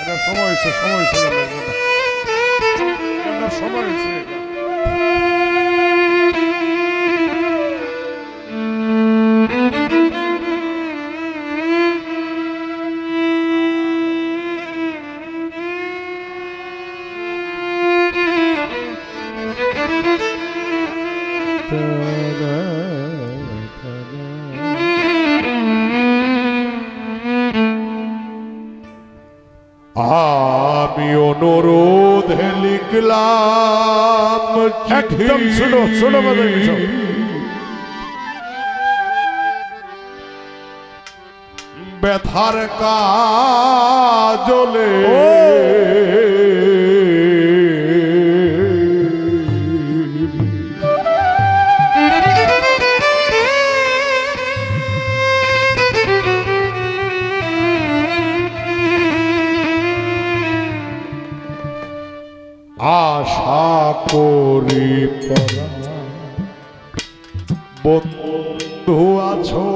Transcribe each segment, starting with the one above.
এটা সময় হয়েছে সময় হয়েছে সময় হয়েছে অনুরোধে লিখলাম চিঠি। একদম ছোট ছোট বাজার কিছু ব্যথার করি বন্ধু আছো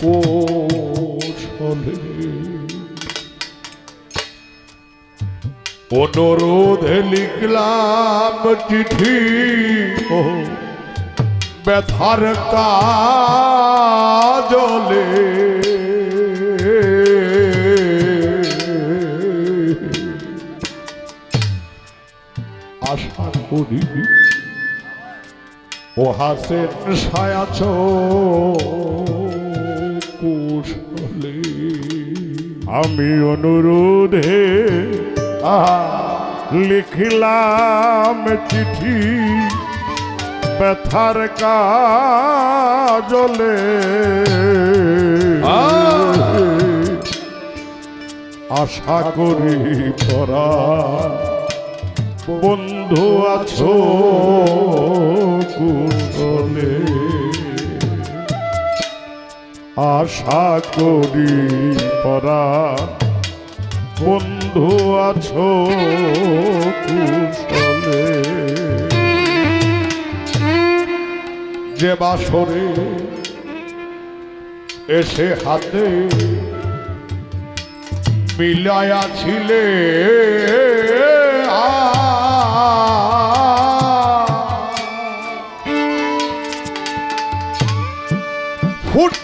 কৌশলে। লিখলাম চিঠি ব্যথার কাজলে। আশা করি ও হাসেন সায়াছ কুশলে আমি অনুরোধে লিখলাম চিঠি ব্যথার কাজলে। আশা করি পরা বন্ধু আছো কুশলে আশা করি পরা বন্ধু আছো কুশলে যে বাসরে এসে হাতে মিলায়া ছিলে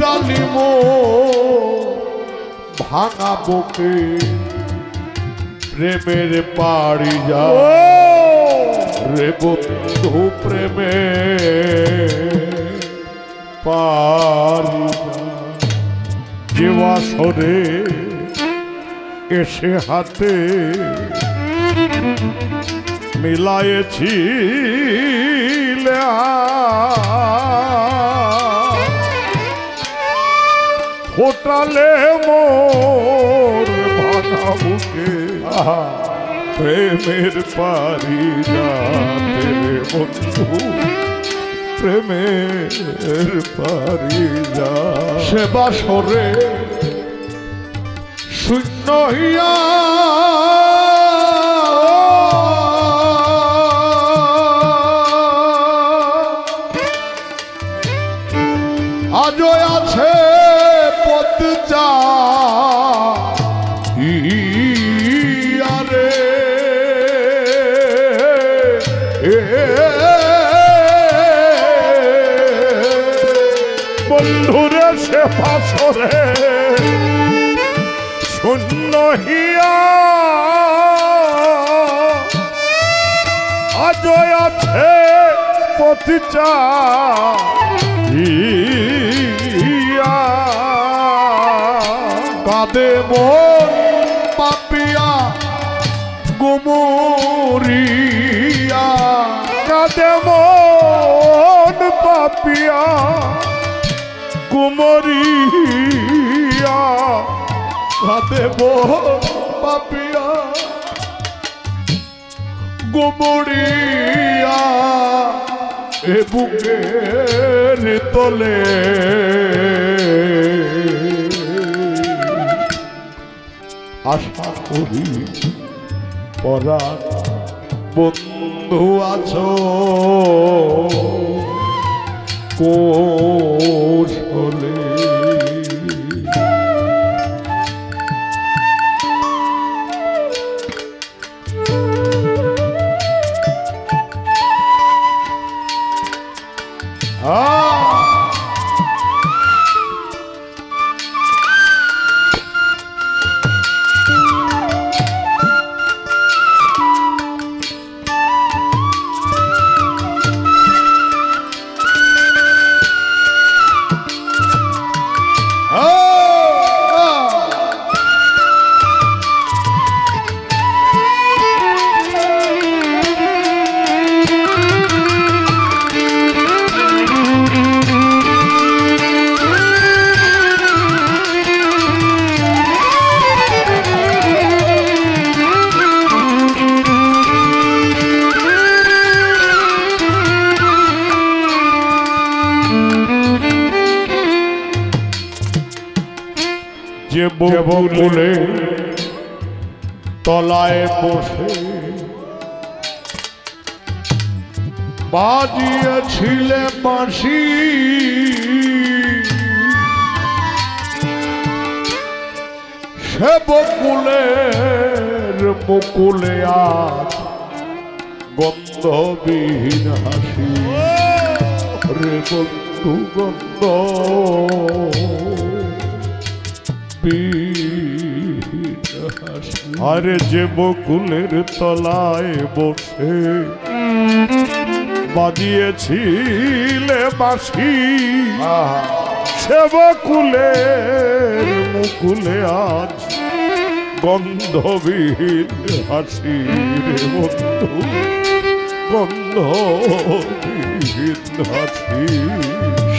ফুটালি মো ভাঙা বুকে প্রেমের পাড়ি যা রে বন্ধু প্রেমে পারি যে বাসরে এসে হাতে মিলায়েছি ফোটালে মোর ভাঙা বুকে প্রেমের পারি যাতে রে বন্ধু, প্রেমের পারি যা সেবা সরে, শূন্য হইয়া বন্ধুরে সে বাসরে শূন্য হিয়া আজ আছে ইয়া কাঁদে মন পাপিয়া গুমুরিয়া কাঁদে মন পাপিয়া, কুমরিয়া, কাঁদে মন পাপিয়া গুমুরিয়া এ বুকের তলে আশা করি পরা বন্ধু আছো। কোশলে বসে। বাজিয়েছিলে বাঁশি। সে বকুলের বকুলে আজ গন্ধবিহীন হাসি। রে বন্ধু গন্ধ। আরে যে বকুলের তলায় বসে। বাজিয়েছিলে বাঁশি। সে বকুলের মুকুলে আজ গন্ধবিহীন হাসি রে বন্ধু। গন্ধবিহীন হাসি।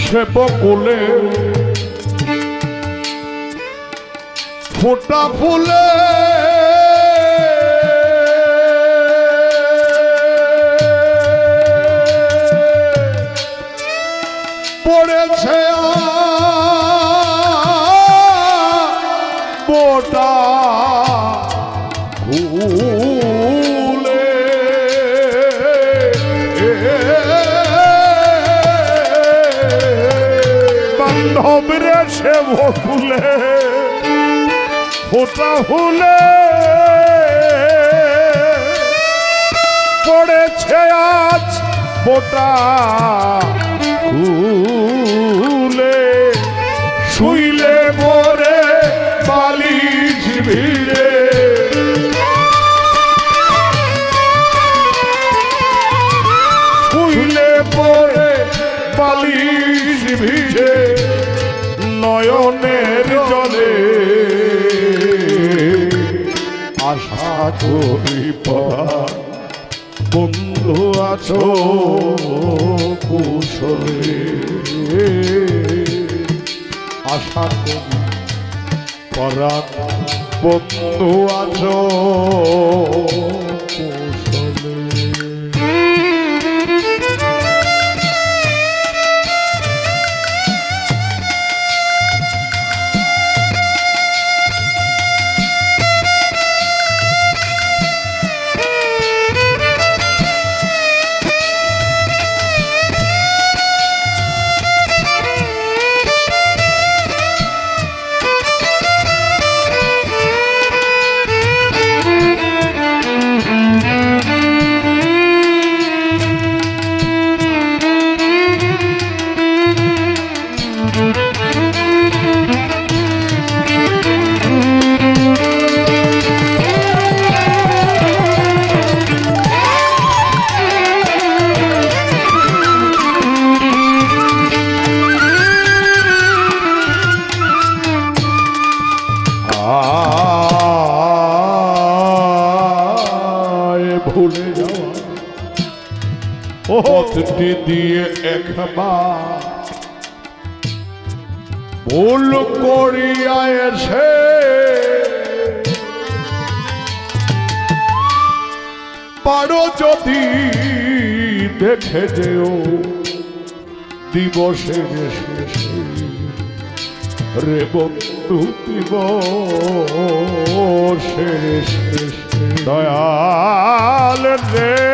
সে বকুলে ফোটা ফুলে বোটা ফুলে বান্ধব রে সে বকুলে ফোটা ফুলে পড়েছে আজ ফোটা ফুলে শুইলে পরে বন্ধু আছো কুশলে। আশা করি পড়া বন্ধু আছো একবার ভুল করিয়া এসে পারো যদি দেখে যেও দিবসের শেষে রে বন্ধু দিবসের শেষে। দয়াল রে।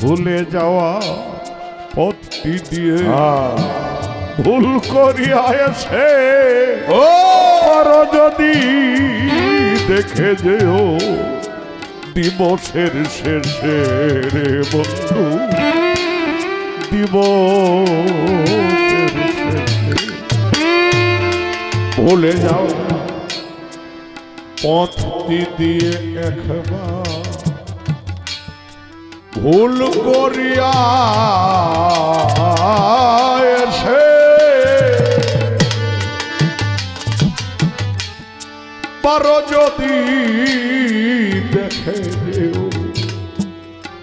ভুলে যাওয়া পথটি দিয়ে ভুল করিয়া এসে ও! যদি দেখে যেও দিবসের শেষে রে বন্ধু দিবসের ভুলে যাও। পথটি দিয়ে একবার ভুল করিয়া এসে পারো যদি দেখে যেও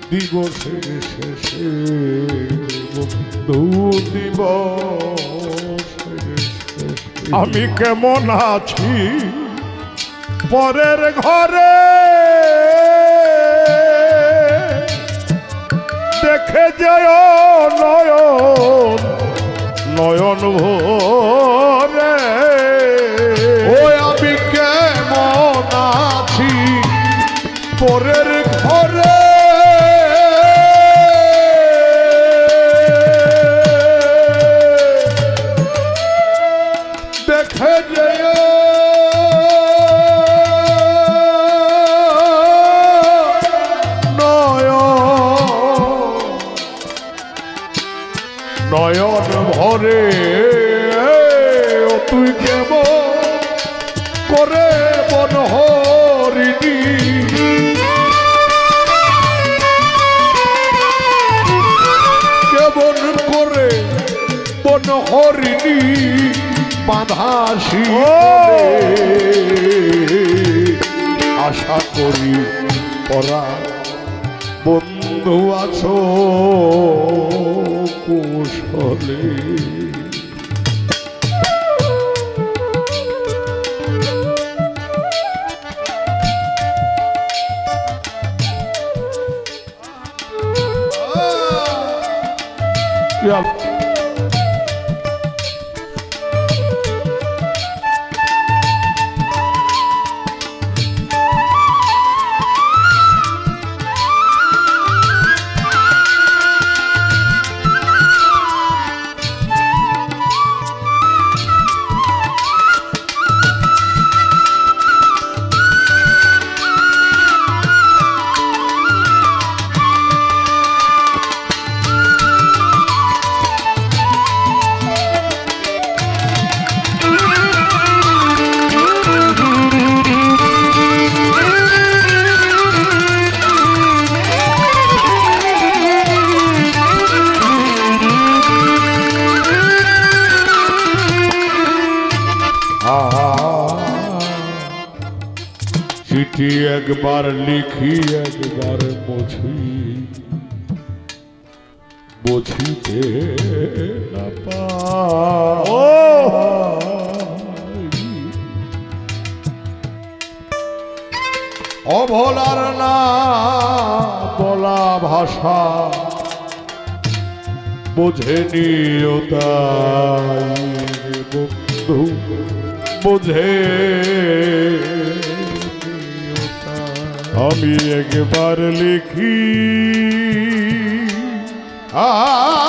দিবসের শেষে শেষে আমি কেমন আছি? পরের ঘরে দেখে যায় নয়ন নয়ন ভোর। ও করে বন হরিণী। কেমন করে বন হরিণী বাধা আশা করি পরা বন্ধু আছো কুশলে। Yeah. লিখি একবার মুছি বুঝিতে না অভলার না বলা ভাষা বুঝে নিও তাই বন্ধু বুঝে। আমি একবার লিখি। আ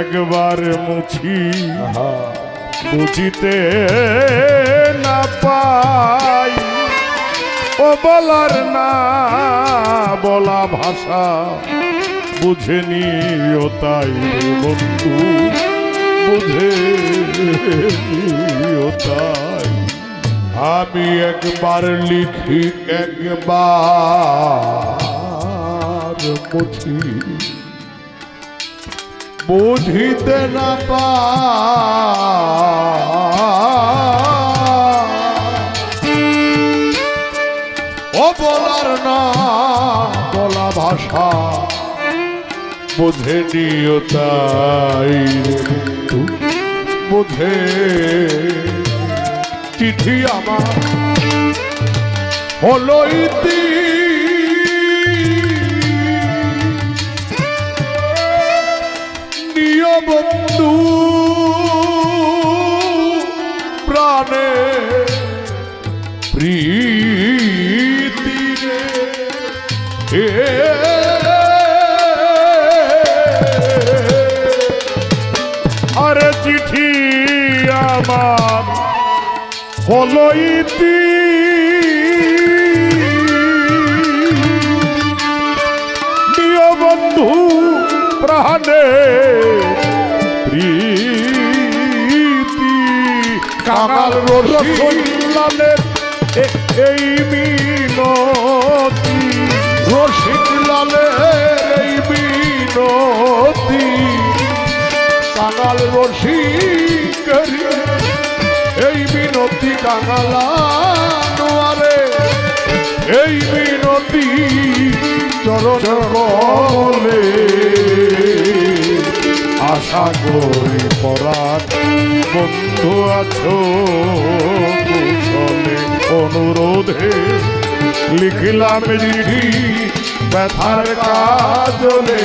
একবার মুছি বুঝিতে না পাই। ও বলার না বলা ভাষা বুঝে নিও তাই বন্ধু বুঝে নিও তাই। আমি একবার লিখি একবার মুছি। বুঝিতে না পা। বলার না বলা ভাষা, বুঝে নিও তাই বুঝে চিঠি আমার, হলো ইতি আরে চিঠি আমার হলো ইতি বন্ধু প্রাণে প্রীতি কাঙাল রসগোল্লালের এই মিনতি। রসিক লালের বিনতি, কাঙাল রসিকেরি এই বিনতি কাঙালানোয়ারে এই বিনতি চরণ কমলে আশা করি পরাণ বন্ধু আছো অনুরোধে লিখিলাম চিঠি ব্যথার কাজলে।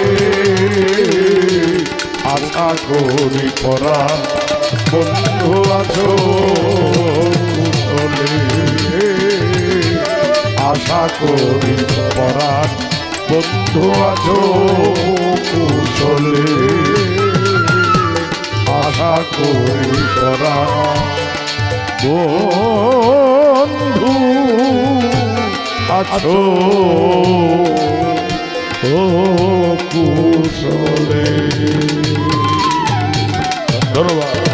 আশা করি পরাণ বন্ধু আছো আশা করি পরাণ বন্ধু আছো কুশলে। আশা করি পরাণ বন্ধু আছো ও কুশলে ধন্যবাদ